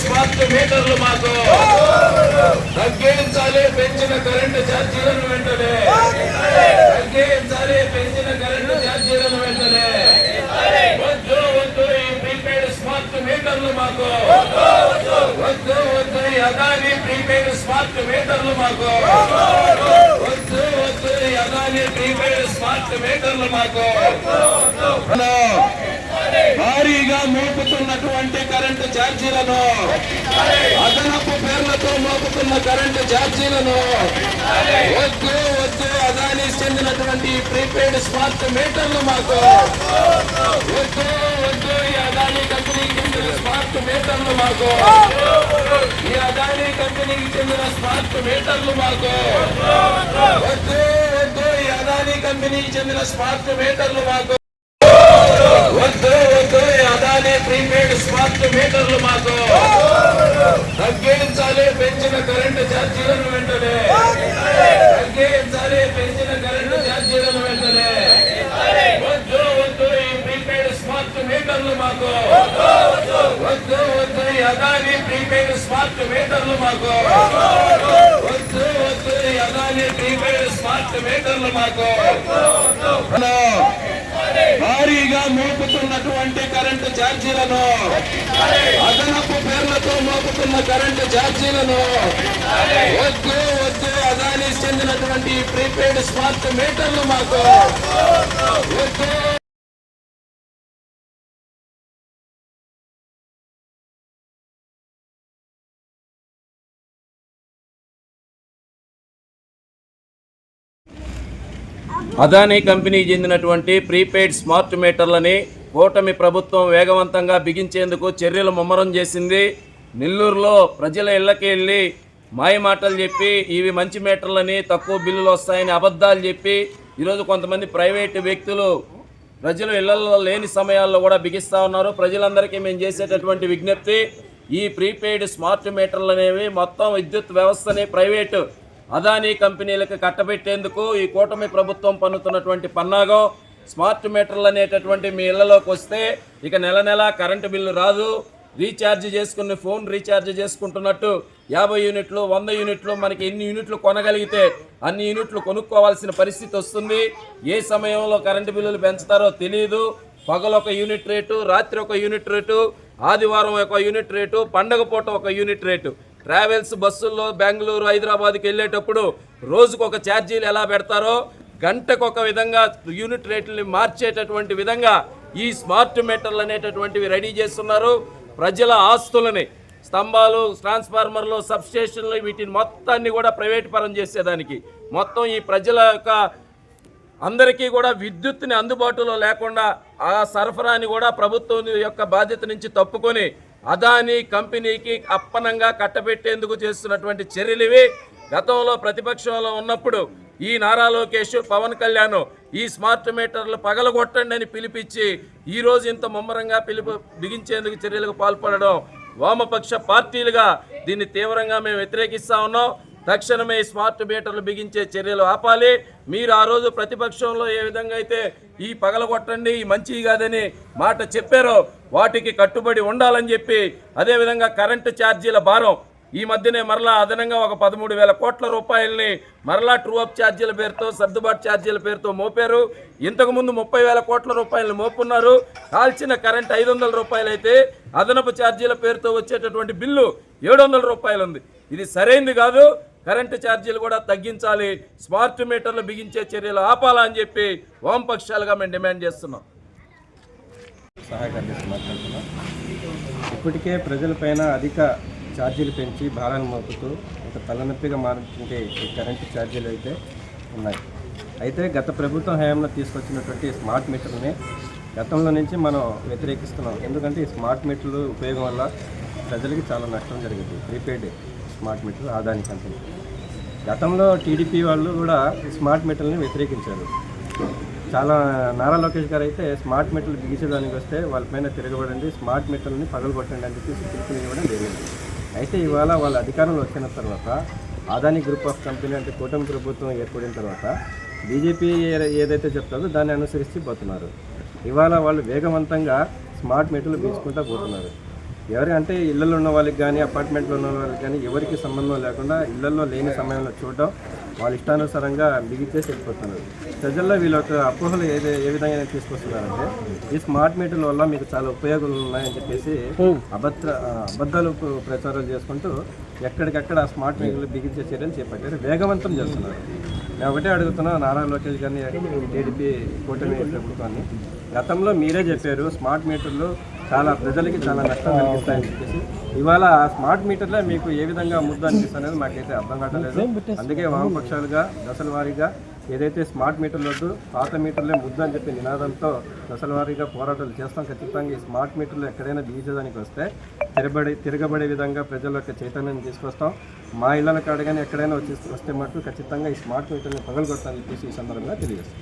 Smart మీటర్లు మాకు. తగ్గించాలి పెంచిన కరెంట్ ఛార్జీలను వెంటనే. తగ్గించాలి పెంచిన కరెంటు ఛార్జీలను వెంటనే. వద్దు వద్దు ఈ ప్రీపెయిడ్ స్మార్ట్ మీటర్లు మాకు. వద్దు వద్దు ఈ అదాని ప్రీపెయిడ్ స్మార్ట్ మీటర్లు మాకు. వద్దు వద్దు ఈ అదాని ప్రీపెయిడ్ స్మార్ట్ మీటర్లు మాకు. భారీగా మోపుతున్నటువంటి కరెంటు ఛార్జీలను అదనపు పేర్లతో మోపుతున్న కరెంటు ఛార్జీలను వద్దు వద్దు అదాని చెందినటువంటి ప్రీపెయిడ్ స్మార్ట్ మీటర్లు మాకు. వద్దు వద్దు ఈ అదాని కంపెనీకి చెందిన స్మార్ట్ మీటర్లు మాకు. ఈ అదాని కంపెనీకి చెందిన స్మార్ట్ మీటర్లు మాకు. వద్దు వద్దు ఈ అదాని కంపెనీకి చెందిన స్మార్ట్ మీటర్లు మాకు. వద్దు వద్దు ఈ అదాని ప్రీపెయిడ్ స్మార్ట్ మీటర్లు మాకు తగ్గించాలి పెంచిన కరెంటు ఛార్జీలను వెంటనే. తగ్గించాలి పెంచిన కరెంటు ఛార్జీలను వెంటనే. వద్దు వద్దు ఈ ప్రీపెయిడ్ స్మార్ట్ మీటర్లు మాకు. వద్దు వద్దు ఈ అదాని ప్రీపెయిడ్ స్మార్ట్ మీటర్లు మాకు. వద్దు వద్దు ఈ అదాని ప్రీపెయిడ్ స్మార్ట్ మీటర్లు మాకు. భారీగా మోపుతున్నటువంటి కరెంటు ఛార్జీలను అదనపు పేర్లతో మోపుతున్న కరెంటు ఛార్జీలను వద్దు వద్దు అదానికి చెందినటువంటి ప్రీపెయిడ్ స్మార్ట్ మీటర్లు మాకు వద్దు. అదానీ కంపెనీకి చెందినటువంటి ప్రీపెయిడ్ స్మార్ట్ మీటర్లని కూటమి ప్రభుత్వం వేగవంతంగా బిగించేందుకు చర్యలు ముమ్మరం చేసింది. నెల్లూరులో ప్రజల ఇళ్ళకి వెళ్ళి మాయ మాటలు చెప్పి ఇవి మంచి మీటర్లని తక్కువ బిల్లులు వస్తాయని అబద్ధాలు చెప్పి ఈరోజు కొంతమంది ప్రైవేటు వ్యక్తులు ప్రజలు ఇళ్ళలో లేని సమయాల్లో కూడా బిగిస్తూ ఉన్నారు. ప్రజలందరికీ మేము చేసేటటువంటి విజ్ఞప్తి ఈ ప్రీపెయిడ్ స్మార్ట్ మీటర్లు అనేవి మొత్తం విద్యుత్ వ్యవస్థని ప్రైవేటు అదానీ కంపెనీలకు కట్టబెట్టేందుకు ఈ కూటమి ప్రభుత్వం పన్నుతున్నటువంటి పన్నాగం. స్మార్ట్ మీటర్లు అనేటటువంటి మీ ఇళ్ళలోకి వస్తే ఇక నెల నెల కరెంటు బిల్లు రాదు. రీఛార్జ్ చేసుకుని ఫోన్ రీఛార్జ్ చేసుకుంటున్నట్టు యాభై యూనిట్లు వంద యూనిట్లు మనకి ఎన్ని యూనిట్లు కొనగలిగితే అన్ని యూనిట్లు కొనుక్కోవాల్సిన పరిస్థితి వస్తుంది. ఏ సమయంలో కరెంటు బిల్లులు పెంచుతారో తెలియదు పగలు ఒక యూనిట్ రేటు రాత్రి ఒక యూనిట్ రేటు ఆదివారం ఒక యూనిట్ రేటు పండగ పూట ఒక యూనిట్ రేటు. ట్రావెల్స్ బస్సుల్లో బెంగళూరు హైదరాబాద్కి వెళ్ళేటప్పుడు రోజుకు ఒక ఛార్జీలు ఎలా పెడతారో గంటకు ఒక విధంగా యూనిట్ రేట్లని మార్చేటటువంటి విధంగా ఈ స్మార్ట్ మీటర్లు అనేటటువంటివి రెడీ చేస్తున్నారు. ప్రజల ఆస్తులని స్తంభాలు ట్రాన్స్ఫార్మర్లు సబ్స్టేషన్లు వీటిని మొత్తాన్ని కూడా ప్రైవేట్ పరం చేసేదానికి. మొత్తం ఈ ప్రజల యొక్క అందరికీ కూడా విద్యుత్ని అందుబాటులో లేకుండా ఆ సరఫరాని కూడా ప్రభుత్వం యొక్క బాధ్యత నుంచి తప్పుకొని అదానీ కంపెనీకి అప్పనంగా కట్టబెట్టేందుకు చేస్తున్నటువంటి చర్యలు ఇవి. గతంలో ప్రతిపక్షంలో ఉన్నప్పుడు ఈ నారా లోకేష్ పవన్ కళ్యాణ్ ఈ స్మార్ట్ మీటర్లు పగలగొట్టండి అని పిలిపించి ఈ రోజు ఇంత ముమ్మరంగా పిలుపు బిగించేందుకు చర్యలకు పాల్పడడం వామపక్ష పార్టీలుగా దీన్ని తీవ్రంగా మేము వ్యతిరేకిస్తా ఉన్నాం. తక్షణమే స్మార్ట్ మీటర్లు బిగించే చర్యలు ఆపాలి. మీరు ఆ రోజు ప్రతిపక్షంలో ఏ విధంగా అయితే ఈ పగలగొట్టండి ఈ మంచి కాదని మాట చెప్పారో వాటికి కట్టుబడి ఉండాలని చెప్పి అదేవిధంగా కరెంటు ఛార్జీల భారం. ఈ మధ్యనే మరలా అదనంగా ఒక పదమూడు వేల కోట్ల రూపాయలని మరలా ట్రూ అప్ ఛార్జీల పేరుతో సర్దుబాటు ఛార్జీల పేరుతో మోపారు. ఇంతకుముందు ముప్పై వేల కోట్ల రూపాయలు మోపున్నారు. కాల్చిన కరెంట్ ఐదు వందల రూపాయలైతే అదనపు ఛార్జీల పేరుతో వచ్చేటటువంటి బిల్లు ఏడు వందల రూపాయలు ఉంది ఇది సరైంది కాదు. కరెంటు ఛార్జీలు కూడా తగ్గించాలి స్మార్ట్ మీటర్లు బిగించే చర్యలు ఆపాలా అని చెప్పి వామపక్షాలుగా మేము డిమాండ్ చేస్తున్నాం. మాట్లాడుతున్నాం. ఇప్పటికే ప్రజలపైన అధిక ఛార్జీలు పెంచి భారాన్ని మోపుతూ ఒక తలనొప్పిగా మారుతుంటే ఈ కరెంటు ఛార్జీలు అయితే ఉన్నాయి. అయితే గత ప్రభుత్వం హయాంలో తీసుకొచ్చినటువంటి స్మార్ట్ మీటర్ని గతంలో నుంచి మనం వ్యతిరేకిస్తున్నాం. ఎందుకంటే ఈ స్మార్ట్ మీటర్లు ఉపయోగం వల్ల ప్రజలకి చాలా నష్టం జరిగింది. Prepaid smart meter Adani company. గతంలో టీడీపీ వాళ్ళు కూడా స్మార్ట్ మీటర్ని వ్యతిరేకించారు. చాలా నారా లోకేష్ గారు అయితే స్మార్ట్ మీటర్లు బిగించడానికి వస్తే వాళ్ళపైన తిరగబడండి స్మార్ట్ మీటర్ని పగలగొట్టండి అని చెప్పి పిలుపుని ఇవ్వడం జరిగింది. అయితే ఇవాళ వాళ్ళ అధికారంలో వచ్చిన తర్వాత ఆదాని గ్రూప్ ఆఫ్ కంపెనీ అంటే కూటమి ప్రభుత్వం ఏర్పడిన తర్వాత బీజేపీ ఏ- ఏదైతే చెప్తారో దాన్ని అనుసరించి పోతున్నారు. ఇవాళ వాళ్ళు వేగవంతంగా స్మార్ట్ మీటర్లు బీచుకుంటూ పోతున్నారు. ఎవరి అంటే ఇళ్ళలో ఉన్న వాళ్ళకి కానీ అపార్ట్మెంట్లో ఉన్న వాళ్ళకి కానీ ఎవరికి సంబంధం లేకుండా ఇళ్ళలో లేని సమయంలో చూడడం వాళ్ళ ఇష్టానుసారంగా బిగిచేసి వెళ్ళిపోతున్నారు. ప్రజల్లో వీళ్ళ యొక్క అపోహలు ఏది ఏ విధంగా తీసుకొస్తున్నారంటే ఈ స్మార్ట్ మీటర్ల వల్ల మీకు చాలా ఉపయోగాలు ఉన్నాయని చెప్పేసి అబద్ధ అబద్ధాలు ప్ర- ప్రచారాలు చేసుకుంటూ ఎక్కడికక్కడ ఆ స్మార్ట్ మీటర్లు బిగించే చర్యలు చేపట్టారు. వేగవంతం చేస్తున్నారు. నేను ఒకటే అడుగుతున్నా నారా లోకేష్ గారిని టీడీపీ కూటమి ప్రభుత్వాన్ని. గతంలో మీరే చెప్పారు స్మార్ట్ మీటర్లు చాలా ప్రజలకి చాలా నష్టం కలిగిస్తాయని చెప్పేసి ఇవాళ ఆ స్మార్ట్ మీటర్లే మీకు ఏ విధంగా ముద్ద అనిపిస్తుంది అనేది మాకైతే అర్థం కావట్లేదు. అందుకే వామపక్షాలుగా దశల వారీగా ఏదైతే స్మార్ట్ మీటర్లు వద్దు పాత మీటర్లే ముద్ద అని చెప్పి నినాదంతో దశల వారీగా పోరాటాలు చేస్తాం. ఖచ్చితంగా ఈ స్మార్ట్ మీటర్లు ఎక్కడైనా బిగించడానికి వస్తే తిరబడి తిరగబడే విధంగా ప్రజల యొక్క చైతన్యాన్ని తీసుకొస్తాం. మా ఇళ్ళ కాడగానే కానీ ఎక్కడైనా వచ్చి వస్తే మటుకు ఖచ్చితంగా ఈ స్మార్ట్ మీటర్ని పగలగొట్టాలని చెప్పేసి ఈ సందర్భంగా తెలియజేస్తాం